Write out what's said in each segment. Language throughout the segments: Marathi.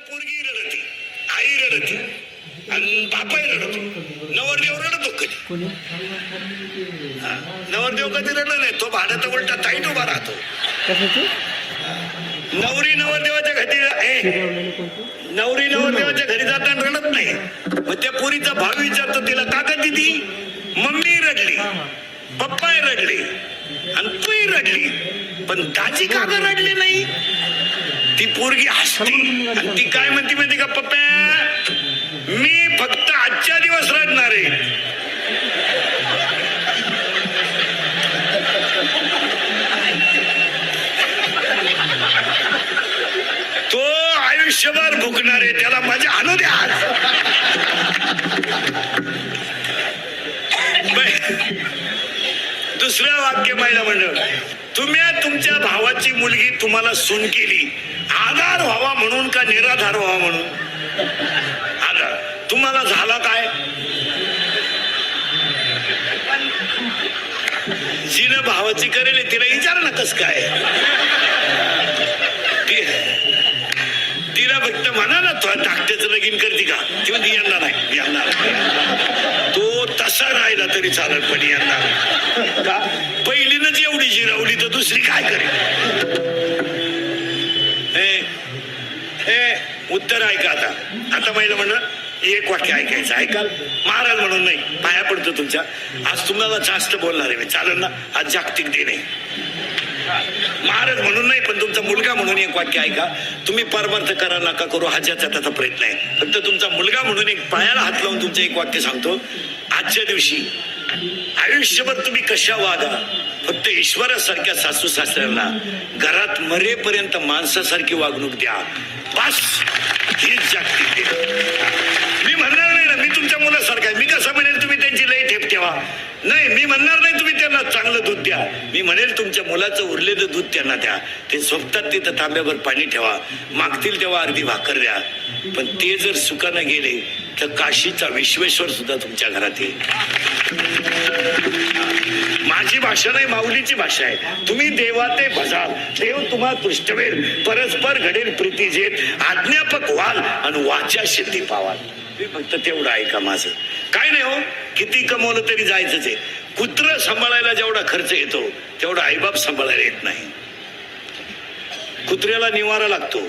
पोरगी रडती आई रडती आणि बापाही रडतो नवरदेव रडतो कधी. नवरदेव कधी रडत नाही तो भाड्यात उलटा ताईट उभा राहतो नवरी नवरदेवाच्या घरी नवरी नवरदेवाच्या घरी जाताना रडत नाही मग त्या पोरीचा भाव विचारतो तिला काका दिदी मम्मी रडली पप्पाही रडले आणि तूही रडली पण दाजी का ग रडली नाही ती पोरगी हसती. आणि ती काय म्हणती माहिती का पप्प्या मी फक्त आजच्या दिवस रडणार आहे. तो आयुष्यभर भुकणार आहे त्याला मजा आणू द्या. दुसरं वाक्य पाहिलं मंडळ तुम्ही तुमच्या भावाची मुलगी तुम्हाला सून केली. आधार व्हावा म्हणून का निराधार व्हावा म्हणून? आधार. तुम्हाला झाला काय? जिनं भावाची करेल तिला विचार ना कस काय? तिला फक्त म्हणा ना तो धाकट्याचं लगीन करते का? ती म्हणजे यांना नाही. यांना तो तसा राहिला तरी चालत पण येणार का? पहिलीनच एवढी जिरावली तर दुसरी काय करेल ए, ए, उत्तर ऐका आता. आता महिला म्हणलं एक वाक्य ऐकायचं. ऐकाल महाराज म्हणून नाही पाया पडतो तुमच्या. आज तुम्हाला जास्त बोलणार आहे मी. चालेल ना? आज जागतिक दिन आहे. महाराज म्हणून नाही पण तुमचा मुलगा म्हणून एक वाक्य ऐका. तुम्ही परमार्थ करा नका करू. हा ज्याचा त्याचा प्रयत्न आहे. फक्त तुमचा मुलगा म्हणून एक पायाला हात लावून तुमचं एक वाक्य सांगतो. आजच्या दिवशी आयुष्यभर तुम्ही कशा वागा? फक्त ईश्वरासारख्या सासू सासऱ्यांना घरात मरेपर्यंत माणसासारखी वागणूक द्या. बस! हीच जागतिक मी म्हणणार नाही ना मी तुमच्या मुलासारखा आहे. मी कसं म्हणेल तुम्ही त्यांची लई ठेप ठेवा. नाही मी म्हणणार नाही तुम्ही त्यांना चांगलं दूध द्या. मी म्हणेल तुमच्या मुलाचं उरलेलं दूध त्यांना द्या. ते झोपतात तिथं तांब्यावर पाणी ठेवा. मागतील तेव्हा अर्धी भाकर द्या. पण ते जर सुखानं गेले तर काशीचा विश्वेश्वर सुद्धा तुमच्या घरात येईल. माझी भाषा नाही माऊलीची भाषा आहे. तुम्ही देवा ते भजाल देव तुम्हा तुष्टवेल परस्पर घडेल प्रीती जेत आज्ञापक व्हाल आणि वाच्या सिद्धी पावाल. मी फक्त तेवढं ऐका माझं. काय नाही हो किती कमवलं तरी जायचंच आहे. कुत्र सांभाळायला जेवढा खर्च येतो तेवढा आईबाप सांभाळायला येत नाही. कुत्र्याला निवारा लागतो.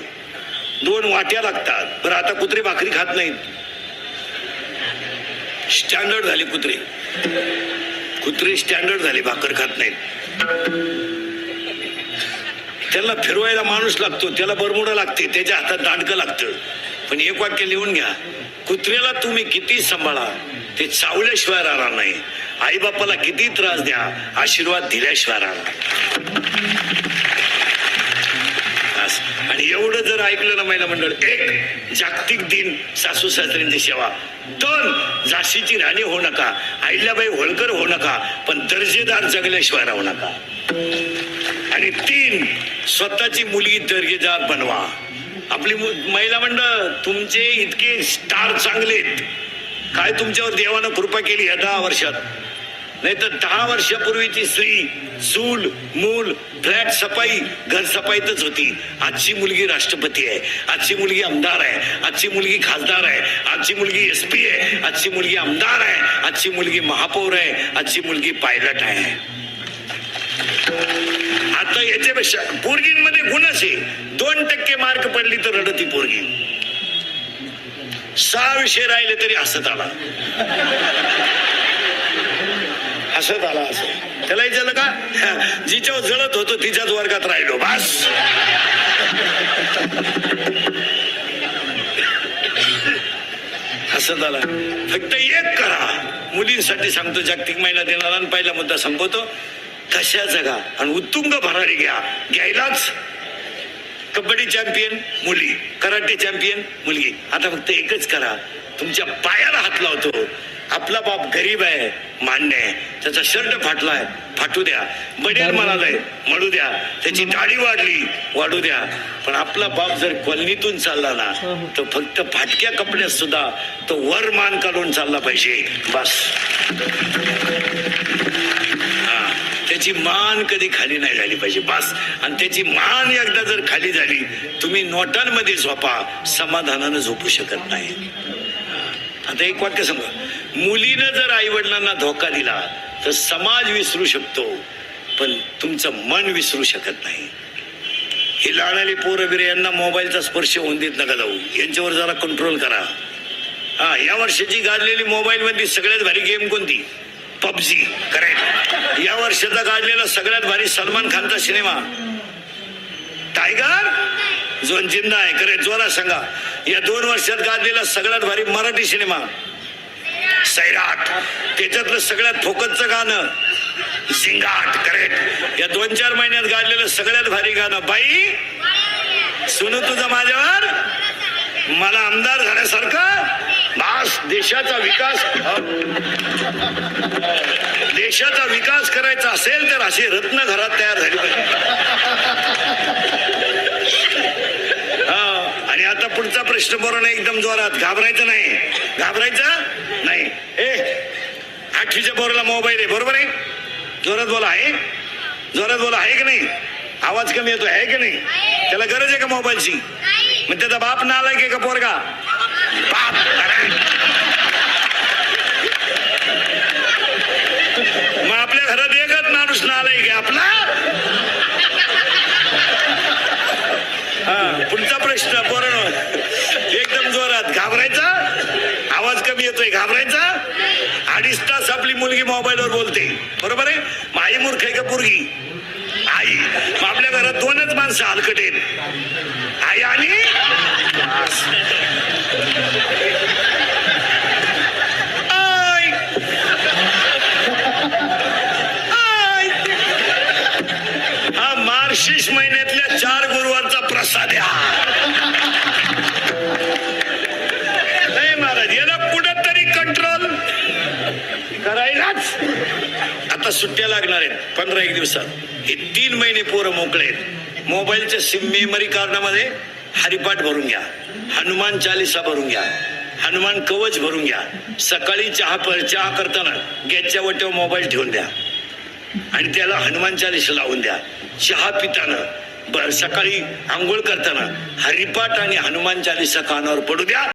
दोन वाट्या लागतात. बरं आता कुत्रे भाकरी खात नाहीत. स्टँडर्ड झाले कुत्रे. कुत्रे स्टँडर्ड झाले भाकर खात नाहीत. त्याला फिरवायला माणूस लागतो त्याला बरमुडा लागते त्याच्या हातात दांडकं लागतं. पण एक वाक्य लिहून घ्या कुत्र्याला तुम्ही किती सांभाळा ते चावल्याशिवाय राहणार नाही. आईबापाला किती त्रास द्या आशीर्वाद दिल्याशिवाय राहणार. एवढं जर ऐकलं ना महिला मंडळ एक जागतिक दिन सासू सासऱ्यांची सेवा. दोन झाशीची राणी होऊ नका अहिल्याबाई होळकर होऊ नका पण दर्जेदार जगल्याशिवाय राहू नका. आणि तीन स्वतःची मुलगी दर्जेदार बनवा. आपली महिला मंडळ तुमचे इतके स्टार चांगलेत. काय तुमच्यावर देवानं कृपा केली या दहा वर्षात? नाही तर दहा वर्षापूर्वीची स्त्री चूल मूल फ्लॅट सफाई घर सफाईतच होती. आजची मुलगी राष्ट्रपती आहे. आजची मुलगी आमदार आहे. आजची मुलगी खासदार आहे. आजची मुलगी एस पी आहे. आजची मुलगी आमदार आहे. आजची मुलगी महापौर आहे. आजची मुलगी पायलट आहे. आता याच्यापेक्षा पोरगींमध्ये गुणच आहे दोन टक्के मार्क पडली तर रडती पोरगी. सहा विषय राहिले तरी हसत आला. हसत आला असं. त्याला विचारलं का? जिच्यावर जळत होतो तिच्याच वर्गात राहिलो. बस. हसत आला फक्त एक करा. मुलींसाठी सांगतो जागतिक महिला देणारा आणि पहिला मुद्दा संपवतो. तशा जगा आणि उत्तुंग भरारी घ्या. घ्यायलाच. कबड्डी चॅम्पियन मुली. कराटे चॅम्पियन मुलगी. आता फक्त एकच करा. तुमच्या पायाला हात लावतो. आपला बाप गरीब आहे मान्य आहे. त्याचा शर्ट फाटलाय फाटू द्या. बनेल म्हणालाय म्हणू द्या. त्याची दाढी वाढली वाढू द्या. पण आपला बाप जर कॉलनीतून चालला ना तर फक्त फाटक्या कपड्यात सुद्धा तो वर मान काढून चालला पाहिजे. बस. हा. त्याची मान कधी खाली नाही झाली पाहिजे. बस. आणि त्याची मान एकदा जर खाली झाली तुम्ही नोटांमध्ये झोपा. समाधानानं झोपू शकत नाही. आता एक वाक्य सांगा. मुलीनं जर आई वडिलांना धोका दिला तर समाज विसरू शकतो पण तुमचं मन विसरू शकत नाही. हे लहानाली पोरं बिरे यांना मोबाईलचा स्पर्श होऊन देत नका जाऊ. यांच्यावर जरा कंट्रोल करा. हा या वर्षाची गाजलेली मोबाईलमधली सगळ्यात भारी गेम कोणती? पबजी. करेक्ट या वर्षाचा गाजलेला सगळ्यात भारी सलमान खानचा सिनेमा. टायगर जो जिंदा आहे. खरे जोरा सांगा. या दोन वर्षात गाजलेला सगळ्यात भारी मराठी सिनेमा. सैराट. त्याच्यातलं सगळ्यात फोकसचं गाणं. झिंगाट. करेक्ट या दोन चार महिन्यात गाजलेलं सगळ्यात भारी गाणं. बाई सुनू तुझं माझ्यावर. मला आमदार झाल्यासारखं. बास देशाचा विकास. देशाचा विकास करायचा असेल तर असे रत्न घरात तयार झाली पाहिजे. पुढचा प्रश्न बरोबर एकदम जोरात. घाबरायचं नाही. घाबरायचं नाही. ए आठवीच्या बोराला मोबाईल आहे बरोबर आहे? जोरात बोला आहे? जोरात बोला आहे की नाही? आवाज कमी येतो आहे की नाही? त्याला गरज आहे का मोबाईलची मग त्याचा बाप नालायक आहे का पोरगा? बाप. मग आपल्या घरात एकच माणूस नालायक आहे आपला? हा पुढचा प्रश्न बरोबर एकदम जोरात घाबरायचा आवाज कमी येतोय घाबरायचा अडीच तास आपली मुलगी मोबाईलवर बोलते. बरोबर आहे? मग आई मूर्ख आहे का पोरगी? आई. मग आपल्या घरात दोनच माणसं हलकट आहेत. आई आणि करायलाच. आता सुट्ट्या लागणार आहेत पंधरा एक दिवसात. हे तीन महिने पोरं मोकळे आहेत. मोबाईलच्या सिम मेमरी कार्डामध्ये हरिपाठ भरून घ्या. हनुमान चालिसा भरून घ्या. हनुमान कवच भरून घ्या. सकाळी चहा पर चहा करताना गॅसच्या वट्यावर मोबाईल ठेवून द्या. आणि त्याला हनुमान चालिसा लावून द्या. चहा पिताना ब- सकाळी आंघोळ करताना हरिपाठ आणि हनुमान चालिसा कानावर पडू द्या.